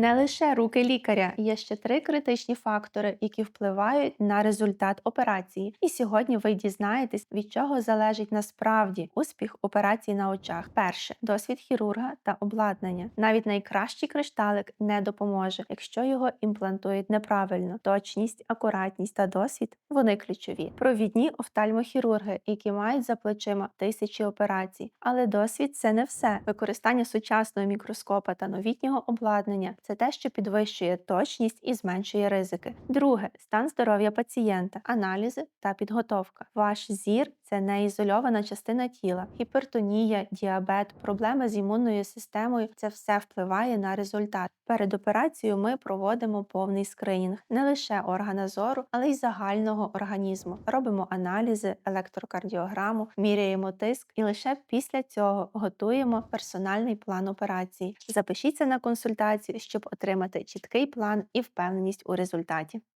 Не лише руки лікаря, є ще три критичні фактори, які впливають на результат операції. І сьогодні ви дізнаєтесь, від чого залежить насправді успіх операції на очах. Перше досвід хірурга та обладнання. Навіть найкращий кришталик не допоможе, якщо його імплантують неправильно. Точність, акуратність та досвід вони ключові. Провідні офтальмохірурги, які мають за плечима тисячі операцій. Але досвід це не все. Використання сучасного мікроскопа та новітнього обладнання те, що підвищує точність і зменшує ризики. Друге стан здоров'я пацієнта, аналізи та підготовка. Ваш зір це не ізольована частина тіла, гіпертонія, діабет, проблеми з імунною системою це все впливає на результат. Перед операцією ми проводимо повний скринінг не лише органа зору, але й загального організму. Робимо аналізи, електрокардіограму, міряємо тиск і лише після цього готуємо персональний план операції. Запишіться на консультацію, щоб отримати чіткий план і впевненість у результаті.